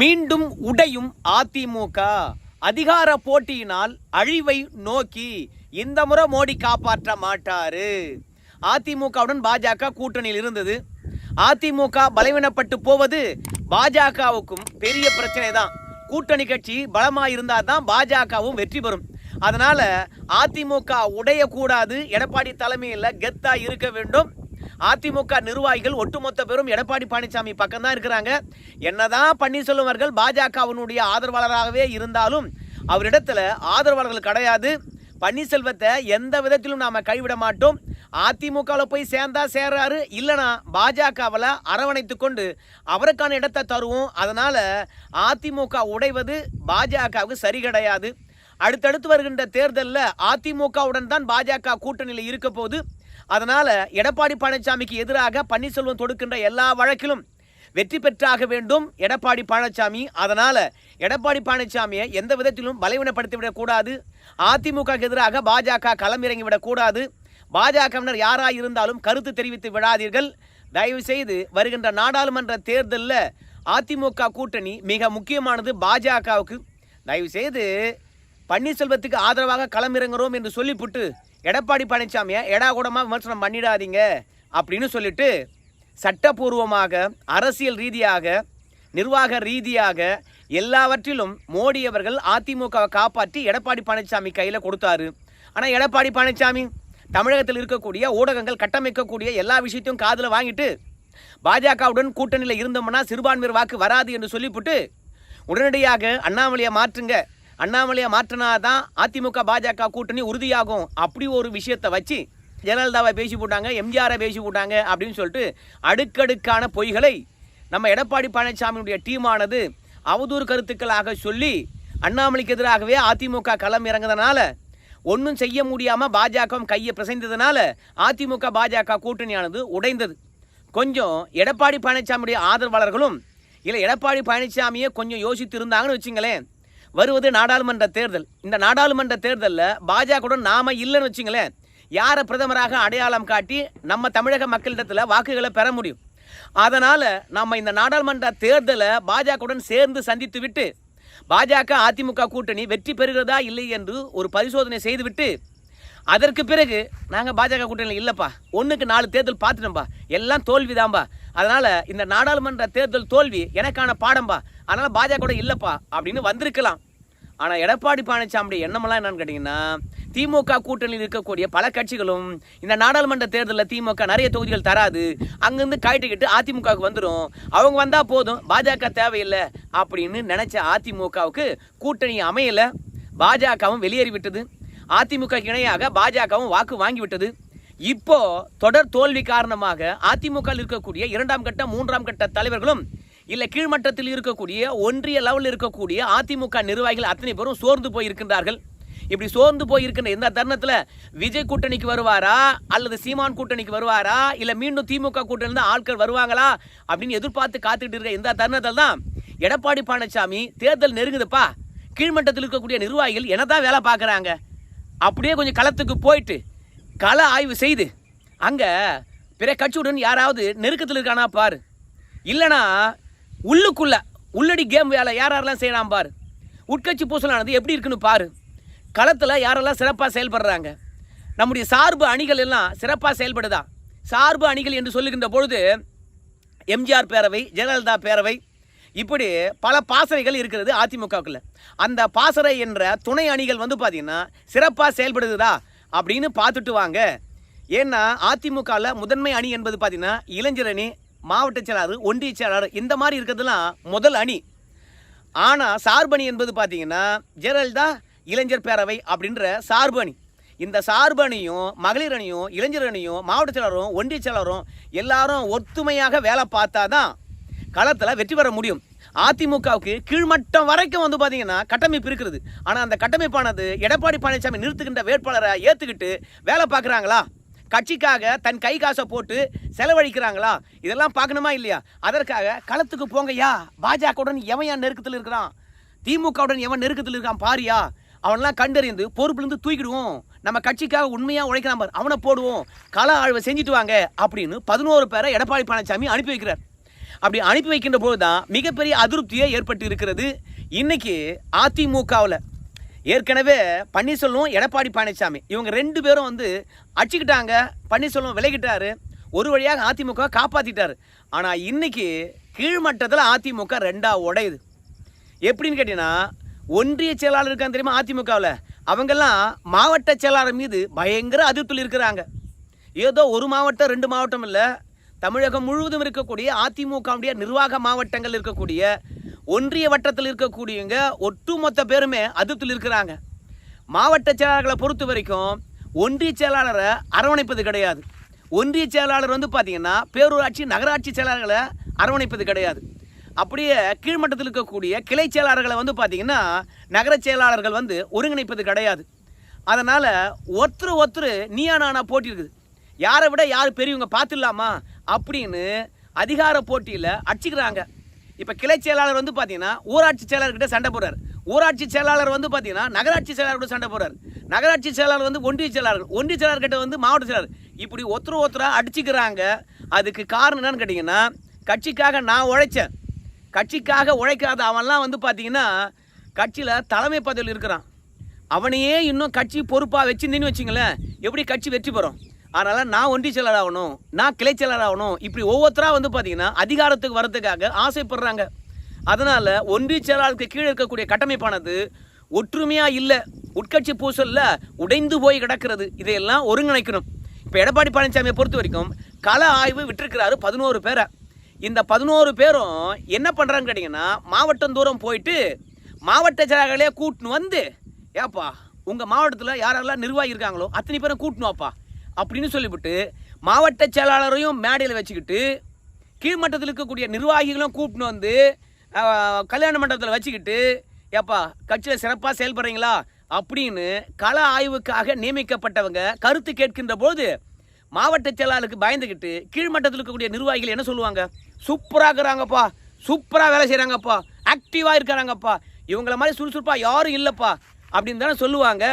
மீண்டும் உடையும் அதிமுக. அதிகார போட்டியினால் அழிவை நோக்கி இந்த முறை மோடி காப்பாற்ற மாட்டாரு. அதிமுகவுடன் பாஜக கூட்டணியில் இருந்தது. அதிமுக பலவீனப்பட்டு போவது பாஜகவுக்கும் பெரிய பிரச்சனை தான் கூட்டணி கட்சி பலமா இருந்தால் தான் பாஜகவும் வெற்றி பெறும். அதனால அதிமுக உடையக்கூடாது. எடப்பாடி தலைமையில் கெத்தா இருக்க வேண்டும். அதிமுக நிர்வாகிகள் ஒட்டுமொத்த பேரும் எடப்பாடி பழனிசாமி பக்கம் தான் இருக்கிறாங்க. என்னதான் பன்னீர்செல்வம் அவர்கள் பாஜகவினுடைய ஆதரவாளராகவே இருந்தாலும் அவரிடத்துல ஆதரவாளர்கள் கிடையாது. பன்னீர்செல்வத்தை எந்த விதத்திலும் நாம கைவிட மாட்டோம். அதிமுகவில் போய் சேர்ந்தா சேர்றாரு. இல்லைனா பாஜகவில் அரவணைத்து கொண்டு அவருக்கான இடத்தை தருவோம். அதனால் அதிமுக உடைவது பாஜகவுக்கு சரி கிடையாது. அடுத்தடுத்து வருகின்ற தேர்தலில் அதிமுகவுடன் தான் பாஜக கூட்டணியில் இருக்க போது அதனால எடப்பாடி பழனிசாமிக்கு எதிராக பன்னீர்செல்வம் தொடுக்கின்ற எல்லா வழக்கிலும் வெற்றி பெற்றாக வேண்டும் எடப்பாடி பழனிசாமி. அதனால எடப்பாடி பழனிசாமியை எந்த விதத்திலும் பலவீனப்படுத்தி விடக்கூடாது அதிமுக எதிராக பாஜக களமிறங்கி விடக்கூடாது பாஜகவினர் யாராக இருந்தாலும் கருத்து தெரிவித்து விடாதீர்கள். தயவு செய்து வருகின்ற நாடாளுமன்ற தேர்தலில் அதிமுக கூட்டணி மிக முக்கியமானது பாஜகவுக்கு. தயவு செய்து பன்னீர்செல்வத்துக்கு ஆதரவாக களமிறங்குகிறோம் என்று சொல்லிவிட்டு எடப்பாடி பழனிசாமியை எடா கூடமாக விமர்சனம் பண்ணிடாதீங்க அப்படின்னு சொல்லிட்டு சட்டப்பூர்வமாக அரசியல் ரீதியாக நிர்வாக ரீதியாக எல்லாவற்றிலும் மோடி அவர்கள் அதிமுகவை காப்பாற்றி எடப்பாடி பழனிசாமி கையில் கொடுத்தாரு. ஆனால் எடப்பாடி பழனிசாமி தமிழகத்தில் இருக்கக்கூடிய ஊடகங்கள் கட்டமைக்கக்கூடிய எல்லா விஷயத்தையும் காதில் வாங்கிட்டு பாஜகவுடன் கூட்டணியில் இருந்தோம்னா சிறுபான்மையர் வாக்கு வராது என்று சொல்லிவிட்டு உடனடியாக அண்ணாமலையை மாற்றுங்க. அண்ணாமலையை மாற்றினாதான் அதிமுக பாஜக கூட்டணி உறுதியாகும். அப்படி ஒரு விஷயத்தை வச்சு ஜெயலலிதாவை பேசி போட்டாங்க எம்ஜிஆரை பேசி போட்டாங்க அப்படின்னு சொல்லிட்டு அடுக்கடுக்கான பொய்களை நம்ம எடப்பாடி பழனிசாமியுடைய டீமானது அவதூறு கருத்துக்களாக சொல்லி அண்ணாமலைக்கு எதிராகவே அதிமுக களம் இறங்குறதுனால ஒன்றும் செய்ய முடியாமல் பாஜகவும் கையை பிசைந்ததுனால அதிமுக பாஜக கூட்டணியானது உடைந்தது. கொஞ்சம் எடப்பாடி பழனிசாமியுடைய ஆதரவாளர்களும் இல்லை எடப்பாடி பழனிசாமியை கொஞ்சம் யோசித்து இருந்தாங்கன்னு வச்சுங்களேன் வருவது நாடாளுமன்ற தேர்தல். இந்த நாடாளுமன்ற தேர்தலில் பாஜகவுடன் நாம இல்லைன்னு வச்சுங்களேன். யாரை பிரதமராக அடையாளம் காட்டி நம்ம தமிழக மக்களிடத்தில் வாக்குகளை பெற முடியும். அதனால் நம்ம இந்த நாடாளுமன்ற தேர்தலை பாஜகவுடன் சேர்ந்து சந்தித்து விட்டு பாஜக அதிமுக கூட்டணி வெற்றி பெறுகிறதா இல்லை என்று ஒரு பரிசோதனை செய்துவிட்டு அதற்கு பிறகு நாங்கள் பாஜக கூட்டணியில் இல்லைப்பா. ஒன்றுக்கு நாலு தேர்தல் பார்த்துட்டோம்பா. எல்லாம் தோல்விதாம்பா. அதனால் இந்த நாடாளுமன்ற தேர்தல் தோல்வி எனக்கான பாடம்பா. அதனால் பாஜக கூட இல்லைப்பா அப்படின்னு வந்திருக்கலாம். ஆனால் எடப்பாடி பழனிசாமி எண்ணமெல்லாம் என்னன்னு கேட்டிங்கன்னா திமுக கூட்டணியில் இருக்கக்கூடிய பல கட்சிகளும் இந்த நாடாளுமன்ற தேர்தலில் திமுக நிறைய தொகுதிகள் தராது. அங்கேருந்து காய்ட்டுக்கிட்டு அதிமுகவுக்கு வந்துடும் அவங்க வந்தால் போதும். பாஜக தேவையில்லை அப்படின்னு நினச்ச அதிமுகவுக்கு கூட்டணி அமையலை. பாஜகவும் வெளியேறிவிட்டது. அதிமுக இணையாக பாஜகவும் வாக்கு வாங்கிவிட்டது. இப்போ தொடர் தோல்வி காரணமாக அதிமுக இருக்கக்கூடிய இரண்டாம் கட்ட மூன்றாம் கட்ட தலைவர்களும் இல்லை கீழ்மட்டத்தில் இருக்கக்கூடிய ஒன்றிய லெவலில் இருக்கக்கூடிய அதிமுக நிர்வாகிகள் அத்தனை பேரும் சோர்ந்து போய் இருக்கின்றார்கள் இப்படி சோர்ந்து போயிருக்கின்ற இந்த தருணத்தில் விஜய் கூட்டணிக்கு வருவாரா அல்லது சீமான் கூட்டணிக்கு வருவாரா இல்லை மீண்டும் திமுக கூட்டணி தான் ஆட்கள் வருவாங்களா அப்படின்னு எதிர்பார்த்து காத்துக்கிட்டு இருக்க இந்த தருணத்தில் தான் எடப்பாடி பழனிசாமி தேர்தல் நெருங்குதுப்பா. கீழ்மட்டத்தில் இருக்கக்கூடிய நிர்வாகிகள் என்னதான் வேலை பார்க்குறாங்க. அப்படியே கொஞ்சம் களத்துக்கு போயிட்டு கள ஆய்வு செய்து அங்கே பிற கட்சியுடன் யாராவது நெருக்கத்தில் இருக்கானா பார். இல்லைனா உள்ளுக்குள்ள உள்ளடி கேம் வேலை யார் யாரெல்லாம் செய்யலாம் பார். உட்கட்சி பூசலானது எப்படி இருக்குன்னு பாரு. களத்தில் யாரெல்லாம் சிறப்பாக செயல்படுறாங்க. நம்முடைய சார்பு அணிகள் எல்லாம் சிறப்பாக செயல்படுதா? சார்பு அணிகள் என்று சொல்லுகின்ற பொழுது எம்ஜிஆர் பேரவை ஜெயலலிதா பேரவை இப்படி பல பாசறைகள் இருக்கிறது அதிமுகவுக்குள்ள அந்த பாசறை என்ற துணை அணிகள் வந்து பார்த்திங்கன்னா சிறப்பாக செயல்படுதுதா? அப்படின்னு பார்த்துட்டு வாங்க. ஏன்னா அதிமுகவில் முதன்மை அணி என்பது பார்த்தீங்கன்னா இளைஞர் அணி மாவட்ட செயலாளர் ஒன்றிய செயலாளர் இந்த மாதிரி இருக்கிறதுலாம் முதல் அணி. ஆனால் சார்பணி என்பது பார்த்தீங்கன்னா ஜெயலலிதா இளைஞர் பேரவை அப்படின்ற சார்பு அணி. இந்த சார்பு அணியும் மகளிர் அணியும் இளைஞர் அணியும் மாவட்ட செயலரும் ஒன்றிய செயலரும் எல்லாரும் ஒத்துமையாக வேலை பார்த்தா தான் களத்தில் வெற்றி பெற முடியும். அதிமுகவுக்கு கீழ்மட்டம் வரைக்கும் வந்து பார்த்தீங்கன்னா கட்டமைப்பு இருக்கிறது ஆனால் அந்த கட்டமைப்பானது எடப்பாடி பழனிசாமி நிறுத்துகின்ற வேட்பாளரை ஏற்றுக்கிட்டு வேலை பார்க்குறாங்களா? கட்சிக்காக தன் கை காசை போட்டு செலவழிக்கிறாங்களா? இதெல்லாம் பார்க்கணுமா இல்லையா? அதற்காக களத்துக்கு போங்கய்யா. பாஜகவுடன் எவன் நெருக்கத்தில் இருக்கிறான்? திமுகவுடன் எவன் நெருக்கத்தில் இருக்கான் பாரியா? அவனெல்லாம் கண்டறிந்து பொறுப்புலேருந்து தூக்கிடுவோம். நம்ம கட்சிக்காக உண்மையாக உழைக்கிறான் பாரு அவனை போடுவோம். கள ஆழ்வை செஞ்சுட்டு வாங்க அப்படின்னு பதினோரு பேரை எடப்பாடி பழனிசாமி அனுப்பி வைக்கிறார். அப்படி அனுப்பி வைக்கின்ற போது தான் மிகப்பெரிய அதிருப்தியே ஏற்பட்டு இருக்கிறது இன்னைக்கு அதிமுகவில் ஏற்கனவே பன்னீர்செல்வம் எடப்பாடி பழனிசாமி இவங்க ரெண்டு பேரும் வந்து அடிச்சுக்கிட்டாங்க. பன்னீர்செல்வம் விலகிட்டாரு. ஒரு வழியாக அதிமுக காப்பாற்றிட்டாரு ஆனால் இன்றைக்கி கீழ்மட்டத்தில் அதிமுக ரெண்டாக உடையுது. எப்படின்னு கேட்டிங்கன்னா ஒன்றிய செயலாளர் இருக்காங்க தெரியுமா அதிமுகவில்? அவங்கெல்லாம் மாவட்ட செயலாளர் மீது பயங்கர அதிருப்தியில் இருக்கிறாங்க. ஏதோ ஒரு மாவட்டம் ரெண்டு மாவட்டம் இல்லை. தமிழகம் முழுவதும் இருக்கக்கூடிய அதிமுகவுடைய நிர்வாக மாவட்டங்கள் இருக்கக்கூடிய ஒன்றிய வட்டத்தில் இருக்கக்கூடியவங்க ஒட்டுமொத்த பேருமே அதிருப்தியில் இருக்கிறாங்க. மாவட்ட செயலாளர்களை பொறுத்த வரைக்கும் ஒன்றிய செயலாளரை அரவணைப்பது கிடையாது. ஒன்றிய செயலாளர் வந்து பார்த்தீங்கன்னா பேரூராட்சி நகராட்சி செயலாளர்களை அரவணைப்பது கிடையாது. அப்படியே கீழ்மட்டத்தில் இருக்கக்கூடிய கிளை செயலாளர்களை வந்து பார்த்தீங்கன்னா நகர செயலாளர்கள் வந்து ஒருங்கிணைப்பது கிடையாது. அதனால் ஒருத்தர் ஒருத்தர் நீயா நானா போட்டி இருக்குது யாரை விட யார் பெரியவங்க பார்த்துடலாமா அப்படின்னு அதிகார போட்டியில் அடிச்சுக்கிறாங்க. இப்போ கிளை செயலாளர் வந்து பார்த்தீங்கன்னா ஊராட்சி செயலாளர்கிட்ட சண்டை போடுறார். ஊராட்சி செயலாளர் வந்து பார்த்தீங்கன்னா நகராட்சி செயலாளர்கிட்ட சண்டை போடுறார். நகராட்சி செயலாளர் வந்து ஒன்றிய செயலாளர். ஒன்றிய செயலாளர்கிட்ட வந்து மாவட்ட செயலாளர். இப்படி ஒருத்தர் ஒருத்தராக அடிச்சுக்கிறாங்க. அதுக்கு காரணம் என்னன்னு கேட்டிங்கன்னா கட்சிக்காக நான் உழைச்சேன். கட்சிக்காக உழைக்காத அவன்லாம் வந்து பார்த்தீங்கன்னா கட்சியில் தலைமை பதவியில் இருக்கிறான். அவனையே இன்னும் கட்சி பொறுப்பாக வச்சுருந்தேன்னு வச்சுங்களேன். எப்படி கட்சி வெற்றி பெறும்? அதனால் நான் ஒன்றிய செயலாளர் ஆகணும் நான் கிளை செயலாளர் ஆகணும். இப்படி ஒவ்வொருத்தராக வந்து பார்த்தீங்கன்னா அதிகாரத்துக்கு வரதுக்காக ஆசைப்படுறாங்க. அதனால் ஒன்றிய செயலாளருக்கு கீழே இருக்கக்கூடிய கட்டமைப்பானது ஒற்றுமையாக இல்லை உட்கட்சி பூசலில் உடைந்து போய் கிடக்கிறது. இதையெல்லாம் ஒருங்கிணைக்கணும். இப்போ எடப்பாடி பழனிசாமியை பொறுத்த வரைக்கும் கள ஆய்வு விட்டுருக்கிறாரு பதினோரு பேரை. இந்த பதினோரு பேரும் என்ன பண்ணுறான்னு கேட்டிங்கன்னா மாவட்டம் தூரம் போயிட்டு மாவட்ட செயலாளர்களே கூட்டின்னு வந்து ஏப்பா உங்கள் மாவட்டத்தில் யாரெல்லாம் நிர்வாகி இருக்காங்களோ அத்தனை பேரும் கூட்டணும்ப்பா அப்படின்னு சொல்லிவிட்டு மாவட்ட செயலாளரையும் மேடையில் வச்சுக்கிட்டு கீழ்மட்டத்தில் இருக்கக்கூடிய நிர்வாகிகளும் கூப்பிட்டு வந்து கல்யாண மண்டபத்தில் வச்சுக்கிட்டு ஏப்பா கட்சியில் சிறப்பாக செயல்படுறீங்களா? அப்படின்னு கள ஆய்வுக்காக நியமிக்கப்பட்டவங்க கருத்து கேட்கின்ற போது மாவட்ட செயலாளருக்கு பயந்துக்கிட்டு கீழ்மட்டத்தில் இருக்கக்கூடிய நிர்வாகிகள் என்ன சொல்லுவாங்க? சூப்பராக இருக்கிறாங்கப்பா சூப்பராக வேலை செய்கிறாங்கப்பா ஆக்டிவாக இருக்கிறாங்கப்பா இவங்கள மாதிரி சுறுசுறுப்பாக யாரும் இல்லைப்பா அப்படின்னு தானே சொல்லுவாங்க.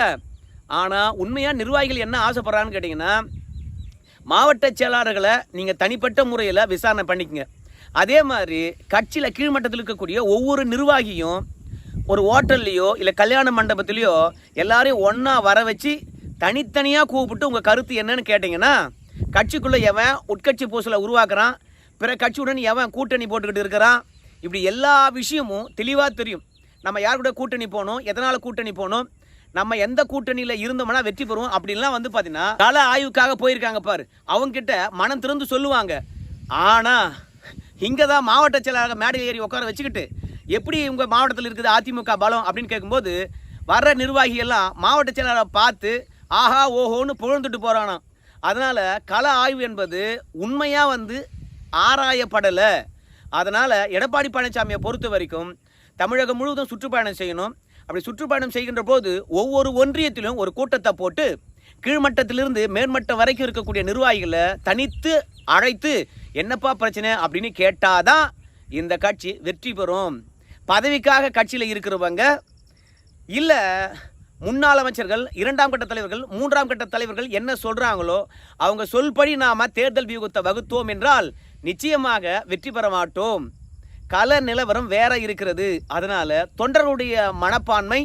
ஆனால் உண்மையாக நிர்வாகிகள் என்ன ஆசைப்படுறான்னு கேட்டிங்கன்னா மாவட்ட செயலாளர்களை நீங்கள் தனிப்பட்ட முறையில் விசாரணை பண்ணிக்கங்க. அதே மாதிரி கட்சியில் கீழ்மட்டத்தில் இருக்கக்கூடிய ஒவ்வொரு நிர்வாகியும் ஒரு ஹோட்டல்லையோ இல்லை கல்யாண மண்டபத்துலேயோ எல்லாரையும் ஒன்றா வர வச்சு தனித்தனியாக கூப்பிட்டு உங்கள் கருத்து என்னன்னு கேட்டிங்கன்னா கட்சிக்குள்ளே எவன் உட்கட்சி பூசலை உருவாக்குறான் பிற கட்சியுடன் எவன் கூட்டணி போட்டுக்கிட்டு இருக்கிறான் இப்படி எல்லா விஷயமும் தெளிவாக தெரியும். நம்ம யார் கூட கூட்டணி போகணும் எதனால் கூட்டணி போகணும் நம்ம எந்த கூட்டணியில் இருந்தோம்னா வெற்றி பெறுவோம் அப்படின்லாம் வந்து பார்த்தீங்கன்னா கள ஆய்வுக்காக போயிருக்காங்க பாரு. அவங்க கிட்ட மனம் திறந்து சொல்லுவாங்க. ஆனால் இங்கே தான் மாவட்ட செயலாளர் மேடையில் ஏறி உட்கார வச்சுக்கிட்டு எப்படி உங்கள் மாவட்டத்தில் இருக்குது அதிமுக பலம் அப்படின்னு கேட்கும்போது வர்ற நிர்வாகியெல்லாம் மாவட்ட செயலாளரை பார்த்து ஆஹா ஓஹோன்னு புகழ்ந்துட்டு போகிறானாம் அதனால் கள ஆய்வு என்பது உண்மையாக வந்து ஆராயப்படலை. அதனால் எடப்பாடி பழனிசாமியை பொறுத்த வரைக்கும் தமிழகம் முழுவதும் சுற்றுப்பயணம் செய்யணும். அப்படி சுற்றுப்பயணம் செய்கின்ற போது ஒவ்வொரு ஒன்றியத்திலும் ஒரு கூட்டத்தை போட்டு கீழ்மட்டத்திலிருந்து மேல்மட்டம் வரைக்கும் இருக்கக்கூடிய நிர்வாகிகளை தனித்து அழைத்து என்னப்பா பிரச்சனை? அப்படின்னு கேட்டாதான் இந்த கட்சி வெற்றி பெறும். பதவிக்காக கட்சியில் இருக்கிறவங்க இல்லை முன்னாள் அமைச்சர்கள் இரண்டாம் கட்ட தலைவர்கள் மூன்றாம் கட்ட தலைவர்கள் என்ன சொல்கிறாங்களோ அவங்க சொல்படி நாம் தேர்தல் வியூகத்தை வகுத்தோம் என்றால் நிச்சயமாக வெற்றி பெற மாட்டோம். கல நிலவரம் வேற இருக்கிறது. அதனால் தொண்டர்களுடைய மனப்பான்மை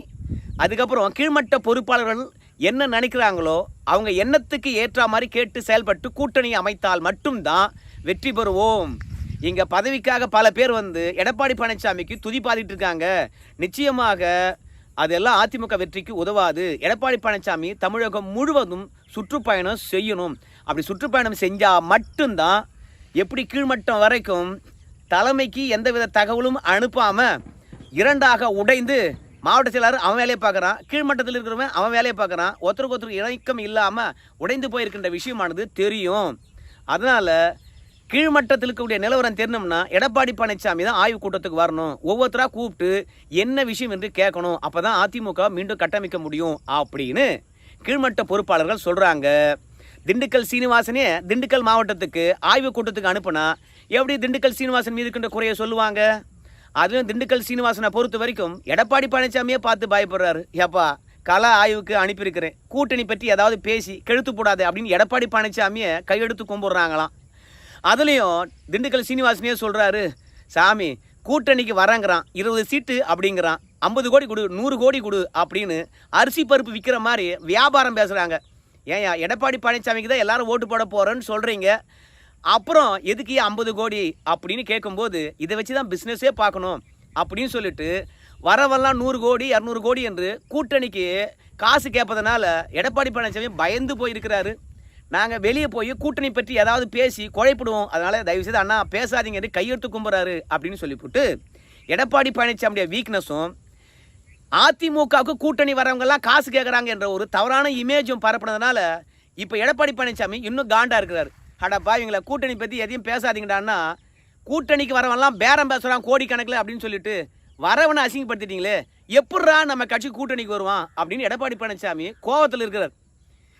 அதுக்கப்புறம் கீழ்மட்ட பொறுப்பாளர்கள் என்ன நினைக்கிறாங்களோ அவங்க எண்ணத்துக்கு ஏற்ற மாதிரி கேட்டு செயல்பட்டு கூட்டணி அமைத்தால் மட்டும்தான் வெற்றி பெறுவோம். இங்கே பதவிக்காக பல பேர் வந்து எடப்பாடி பழனிசாமிக்கு துதிப்பாதிட்டு இருக்காங்க. நிச்சயமாக அதெல்லாம் அதிமுக வெற்றிக்கு உதவாது. எடப்பாடி பழனிசாமி தமிழகம் முழுவதும் சுற்றுப்பயணம் செய்யணும். அப்படி சுற்றுப்பயணம் செஞ்சால் மட்டும்தான் எப்படி கீழ்மட்டம் வரைக்கும் தலைமைக்கு எந்தவித தகவலும் அனுப்பாமல் இரண்டாக உடைந்து மாவட்ட செயலாளர் அவன் வேலையை பார்க்குறான் கீழ்மட்டத்தில் இருக்கிறவன் அவன் வேலையை பார்க்குறான் ஒருத்தருக்கு ஒருத்தருக்கு இணக்கம் இல்லாமல் உடைந்து போயிருக்கின்ற விஷயமானது தெரியும். அதனால் கீழ்மட்டத்தில் இருக்கக்கூடிய நிலவரம் தெரியணும்னா எடப்பாடி பழனிசாமி தான் ஆய்வு கூட்டத்துக்கு வரணும். ஒவ்வொருத்தராக கூப்பிட்டு என்ன விஷயம் என்று கேட்கணும். அப்போ தான் அதிமுக மீண்டும் கட்டமைக்க முடியும் அப்படின்னு கீழ்மட்ட பொறுப்பாளர்கள் சொல்கிறாங்க திண்டுக்கல் சீனிவாசனே திண்டுக்கல் மாவட்டத்துக்கு ஆய்வு கூட்டத்துக்கு அனுப்புனா எப்படி திண்டுக்கல் சீனிவாசன் மீது இருக்கின்ற குறையை சொல்லுவாங்க? அதுவும் திண்டுக்கல் சீனிவாசனை பொறுத்த வரைக்கும் எடப்பாடி பழனிசாமியே பார்த்து பயப்படுறாரு. ஏப்பா கலா ஆய்வுக்கு அனுப்பியிருக்கிறேன். கூட்டணி பற்றி ஏதாவது பேசி கெழுத்து போடாது அப்படின்னு எடப்பாடி பழனிசாமியை கையெடுத்து கும்பிட்றாங்களாம். அதுலேயும் திண்டுக்கல் சீனிவாசனே சொல்கிறாரு சாமி கூட்டணிக்கு வரங்கிறான். இருபது சீட்டு அப்படிங்கிறான். ஐம்பது கோடி கொடு நூறு கோடி கொடு அப்படின்னு அரிசி பருப்பு விற்கிற மாதிரி வியாபாரம் பேசுகிறாங்க ஏன் எடப்பாடி பழனிசாமிக்கு தான் எல்லாரும் ஓட்டு போட போகிறேன்னு சொல்கிறீங்க அப்புறம் எதுக்கு ஐம்பது கோடி அப்படின்னு கேட்கும்போது இதை வச்சு தான் பிஸ்னஸே பார்க்கணும் அப்படின்னு சொல்லிட்டு வரவெல்லாம் நூறு கோடி இரநூறு கோடி என்று கூட்டணிக்கு காசு கேட்பதனால எடப்பாடி பழனிசாமி பயந்து போயிருக்கிறாரு. நாங்கள் வெளியே போய் கூட்டணி பற்றி ஏதாவது பேசி குழைப்பிடுவோம். அதனால் தயவுசெய்து அண்ணா பேசாதீங்க என்று கையெழுத்து கும்புறாரு அப்படின்னு சொல்லிவிட்டு எடப்பாடி பழனிசாமியுடைய வீக்னஸும் அதிமுகவுக்கு கூட்டணி வரவங்கெல்லாம் காசு கேட்குறாங்க என்ற ஒரு தவறான இமேஜும் பரப்புனதுனால இப்போ எடப்பாடி பழனிசாமி இன்னும் காண்டாக இருக்கிறாரு. அடப்பா இவங்கள கூட்டணி பற்றி எதையும் பேசாதீங்கடான்னா கூட்டணிக்கு வரவன்லாம் பேரம் பேசுகிறான் கோடிக்கணக்கில் அப்படின்னு சொல்லிட்டு வரவனை அசிங்கப்படுத்திட்டீங்களே எப்பட்றா நம்ம கட்சி கூட்டணிக்கு வருவான் அப்படின்னு எடப்பாடி பழனிசாமி கோவத்தில் இருக்கிறார்.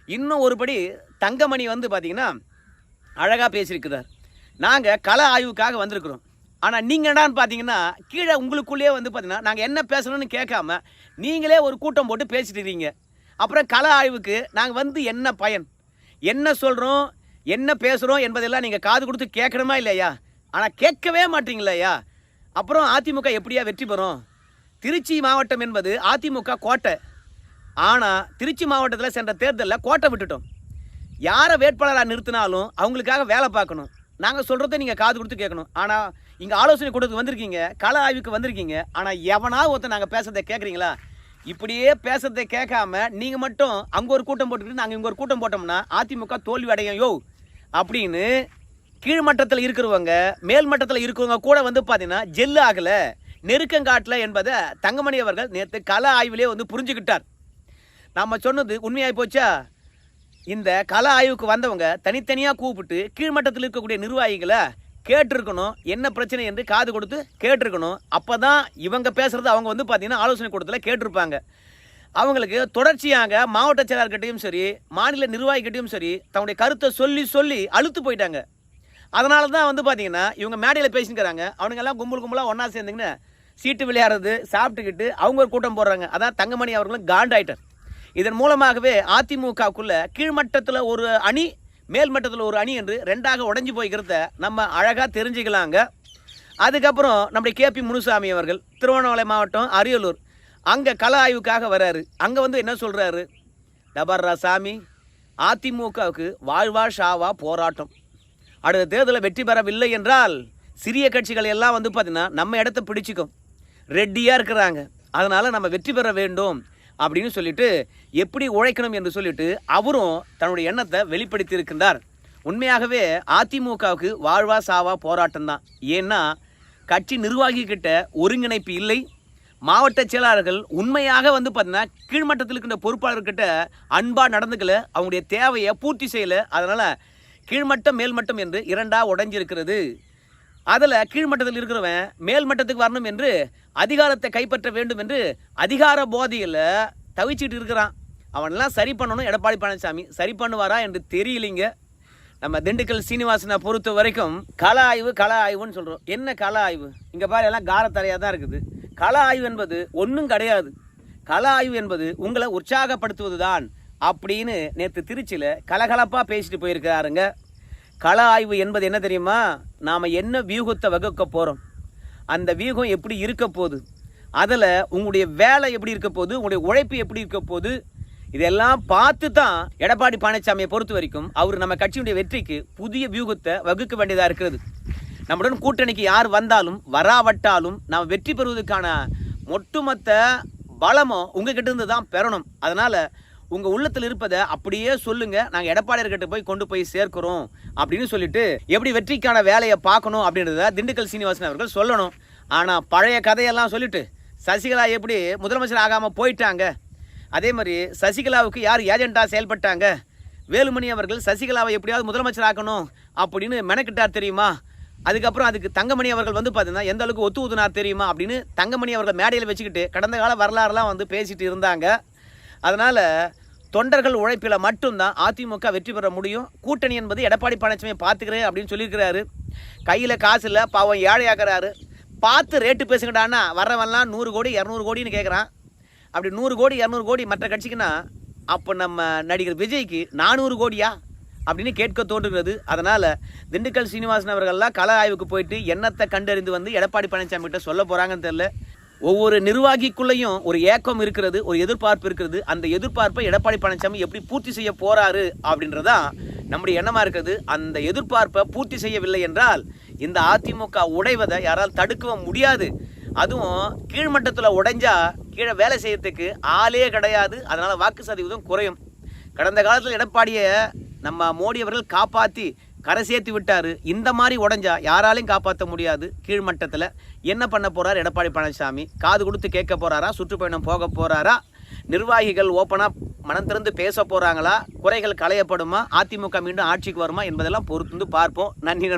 இன்னும் ஒருபடி தங்கமணி வந்து பார்த்தீங்கன்னா அழகாக பேசியிருக்கிறார். நாங்கள் கல ஆய்வுக்காக வந்திருக்கிறோம். ஆனால் நீங்கள் என்னான்னு பார்த்தீங்கன்னா கீழே உங்களுக்குள்ளேயே வந்து பார்த்தீங்கன்னா நாங்கள் என்ன பேசணும்னு கேட்காம நீங்களே ஒரு கூட்டம் போட்டு பேசிட்டு இருக்கீங்க. அப்புறம் கல ஆய்வுக்கு நாங்கள் வந்து என்ன பயன்? என்ன சொல்கிறோம் என்ன பேசுகிறோம் என்பதெல்லாம் நீங்கள் காது கொடுத்து கேட்கணுமா இல்லையா? ஆனால் கேட்கவே மாட்டீங்களையா அப்புறம் அதிமுக எப்படியா வெற்றி பெறும்? திருச்சி மாவட்டம் என்பது அதிமுக கோட்டை. ஆனால் திருச்சி மாவட்டத்தில் சென்ற தேர்தலில் கோட்டை விட்டுட்டோம். யாரை வேட்பாளராக நிறுத்தினாலும் அவங்களுக்காக வேலை பார்க்கணும். நாங்கள் சொல்கிறத நீங்கள் காது கொடுத்து கேட்கணும். ஆனால் இங்கே ஆலோசனை கொடுத்து வந்திருக்கீங்க கள ஆய்வுக்கு வந்திருக்கீங்க. ஆனால் எவனாவது ஒருத்தன் நாங்கள் பேசுறதை கேட்குறீங்களா இப்படியே பேசுறதை கேட்காம நீங்கள் மட்டும் அங்கே ஒரு கூட்டம் போட்டுக்கிட்டு நாங்கள் இங்கே ஒரு கூட்டம் போட்டோம்னா அதிமுக தோல்வி அடையும். யோ அப்படின்னு கீழ்மட்டத்தில் இருக்கிறவங்க மேல் மட்டத்தில் இருக்கிறவங்க கூட வந்து பார்த்தீங்கன்னா ஜெல்லு ஆகலை நெருக்கங்காட்டல என்பதை தங்கமணி அவர்கள் நேற்று கல ஆய்விலே வந்து புரிஞ்சுக்கிட்டார் நம்ம சொன்னது உண்மையாகி போச்சா? இந்த கல ஆய்வுக்கு வந்தவங்க தனித்தனியாக கூப்பிட்டு கீழ்மட்டத்தில் இருக்கக்கூடிய நிர்வாகிகளை கேட்டிருக்கணும் என்ன பிரச்சனை என்று காது கொடுத்து கேட்டிருக்கணும். அப்போ தான் இவங்க பேசுகிறது அவங்க வந்து பார்த்திங்கன்னா ஆலோசனை கூட்டத்தில் கேட்டிருப்பாங்க. அவங்களுக்கு தொடர்ச்சியாக மாவட்ட செயலாளர்கிட்டையும் சரி மாநில நிர்வாகிகிட்டையும் சரி தன்னுடைய கருத்தை சொல்லி சொல்லி அழுத்து போயிட்டாங்க. அதனால தான் வந்து பார்த்தீங்கன்னா இவங்க மேடையில் பேசிக்கிறாங்க அவனுங்கெல்லாம் கும்பல் கும்பலாக ஒன்றா சேர்ந்துங்கன்னு சீட்டு விளையாடுறது சாப்பிட்டுக்கிட்டு அவங்க ஒரு கூட்டம் போடுறாங்க. அதான் தங்கமணி அவர்களும் காண்டாயிட்டார். இதன் மூலமாகவே அதிமுகவுக்குள்ள கீழ்மட்டத்தில் ஒரு அணி மேல் மட்டத்தில் ஒரு அணி என்று ரெண்டாக உடஞ்சி போய்க்கிறத நம்ம அழகாக தெரிஞ்சுக்கலாங்க. அதுக்கப்புறம் நம்முடைய கேபி முனுசாமி அவர்கள் திருவண்ணாமலை மாவட்டம் அரியலூர். அங்கே கள ஆய்வுக்காக வராரு. அங்கே வந்து என்ன சொல்கிறாரு டபர்ரா சாமி அதிமுகவுக்கு வாழ்வா ஷாவா போராட்டம். அடுத்த தேர்தலில் வெற்றி பெறவில்லை என்றால் சிறிய கட்சிகள் எல்லாம் வந்து பார்த்தீங்கன்னா நம்ம இடத்த பிடிச்சிக்கும். ரெட்டியாக இருக்கிறாங்க. அதனால் நம்ம வெற்றி பெற வேண்டும் அப்படின்னு சொல்லிட்டு எப்படி உழைக்கணும் என்று சொல்லிட்டு அவரும் தன்னுடைய எண்ணத்தை வெளிப்படுத்தி இருக்கின்றார் உண்மையாகவே அதிமுகவுக்கு வாழ்வா சாவா போராட்டம் தான். ஏன்னா கட்சி நிர்வாகிகிட்ட ஒருங்கிணைப்பு இல்லை மாவட்ட செயலாளர்கள் உண்மையாக வந்து பார்த்தீங்கன்னா கீழ்மட்டத்தில் இருக்கின்ற பொறுப்பாளர்கிட்ட அன்பாக நடந்துக்கல அவங்களுடைய தேவையை பூர்த்தி செய்யலை. அதனால் கீழ்மட்டம் மேல்மட்டம் என்று இரண்டாக உடைஞ்சிருக்கிறது. அதில் கீழ்மட்டத்தில் இருக்கிறவன் மேல்மட்டத்துக்கு வரணும் என்று அதிகாரத்தை கைப்பற்ற வேண்டும் என்று அதிகார போதையில் தவிச்சிட்டு இருக்கிறான். அவனெல்லாம் சரி பண்ணணும் எடப்பாடி பழனிசாமி. சரி பண்ணுவாரா என்று தெரியலிங்க. நம்ம திண்டுக்கல் சீனிவாசனை பொறுத்த வரைக்கும் கல ஆய்வு கல ஆய்வுன்னு சொல்கிறோம் என்ன கல ஆய்வு இங்கே பாரு எல்லாம் காரத்தரையாக தான் இருக்குது. கள ஆய்வு என்பது ஒன்றும் கிடையாது. கள ஆய்வு என்பது உங்களை உற்சாகப்படுத்துவது தான் அப்படின்னு நேற்று திருச்சியில் கலகலப்பாக பேசிட்டு போயிருக்கிறாருங்க. கள ஆய்வு என்பது என்ன தெரியுமா? நாம் என்ன வியூகத்தை வகுக்க போகிறோம் அந்த வியூகம் எப்படி இருக்க போகுது? அதில் உங்களுடைய வேலை எப்படி இருக்க போகுது? உங்களுடைய உழைப்பு எப்படி இருக்க போகுது? இதெல்லாம் பார்த்து தான் எடப்பாடி பழனிசாமியை பொறுத்த வரைக்கும் அவர் நம்ம கட்சியுடைய வெற்றிக்கு புதிய வியூகத்தை வகுக்க வேண்டியதாக இருக்கிறது. நம்முடன் கூட்டணிக்கு யார் வந்தாலும் வராவட்டாலும் நாம் வெற்றி பெறுவதற்கான ஒட்டுமொத்த பலமும் உங்ககிட்ட இருந்து தான் பெறணும். அதனால் உங்கள் உள்ளத்தில் இருப்பதை அப்படியே சொல்லுங்கள் நாங்கள் எடப்பாடியர்கிட்ட போய் கொண்டு போய் சேர்க்கிறோம் அப்படின்னு சொல்லிட்டு எப்படி வெற்றிக்கான வேலையை பார்க்கணும் அப்படின்றத திண்டுக்கல் சீனிவாசன் அவர்கள் சொல்லணும். ஆனால் பழைய கதையெல்லாம் சொல்லிட்டு சசிகலா எப்படி முதலமைச்சர் ஆகாமல் போயிட்டாங்க? அதே மாதிரி சசிகலாவுக்கு யார் ஏஜென்ட்டாக செயல்பட்டாங்க? வேலுமணி அவர்கள் சசிகலாவை எப்படியாவது முதலமைச்சர் ஆக்கணும் அப்படின்னு மெனக்கிட்டார் தெரியுமா? அதுக்கப்புறம் அதுக்கு தங்கமணி அவர்கள் வந்து பார்த்தீங்கன்னா எந்த அளவுக்கு ஒத்து ஊத்துனார் தெரியுமா? அப்படின்னு தங்கமணி அவர்கள் மேடையில் வச்சுக்கிட்டு கடந்த கால வரலாறுலாம் வந்து பேசிட்டு இருந்தாங்க. அதனால் தொண்டர்கள் உழைப்பில் மட்டும்தான் அதிமுக வெற்றி பெற முடியும். கூட்டணி என்பது எடப்பாடி பழனிசாமி பார்த்துக்கிறேன் அப்படின்னு சொல்லியிருக்கிறாரு. கையில் காசு இல்லை பாவம் ஏழையாக்குறாரு. பார்த்து ரேட்டு பேசுங்கடான்னா வரவெல்லாம் நூறு கோடி இரநூறு கோடின்னு கேட்குறான் அப்படி நூறு கோடி இரநூறு கோடி மற்ற கட்சிக்குன்னா அப்போ நம்ம நடிகர் விஜய்க்கு நானூறு கோடியா? அப்படின்னு கேட்க தோன்றுகிறது. அதனால் திண்டுக்கல் சீனிவாசன் அவர்கள்லாம் கள ஆய்வுக்கு போயிட்டு என்னத்தை கண்டறிந்து வந்து எடப்பாடி பழனிசாமி கிட்ட சொல்ல போகிறாங்கன்னு தெரியல. ஒவ்வொரு நிர்வாகிக்குள்ளேயும் ஒரு ஏக்கம் இருக்கிறது ஒரு எதிர்பார்ப்பு இருக்கிறது. அந்த எதிர்பார்ப்பை எடப்பாடி பழனிசாமி எப்படி பூர்த்தி செய்ய போறாரு அப்படின்றதான் நம்முடைய எண்ணமாக இருக்குது. அந்த எதிர்பார்ப்பை பூர்த்தி செய்யவில்லை என்றால் இந்த அதிமுக உடைவதை யாரால் தடுக்கவும் முடியாது. அதுவும் கீழ்மட்டத்தில் உடைஞ்சா கீழே வேலை செய்யறதுக்கு ஆளே கிடையாது. அதனால் வாக்கு சதவீதம் குறையும். கடந்த காலத்தில் எடப்பாடியை நம்ம மோடி அவர்கள் காப்பாற்றி கரை சேர்த்து விட்டார். இந்த மாதிரி உடஞ்சா யாராலையும் காப்பாற்ற முடியாது. கீழ்மட்டத்தில் என்ன பண்ண போகிறார் எடப்பாடி பழனிசாமி. காது கொடுத்து கேட்க போறாரா? சுற்றுப்பயணம் போக போகிறாரா நிர்வாகிகள் ஓப்பனாக மனம் திறந்து பேச போகிறாங்களா குறைகள் களையப்படுமா? அதிமுக மீண்டும் ஆட்சிக்கு வருமா? என்பதெல்லாம் பொறுத்து பார்ப்போம். நன்றி.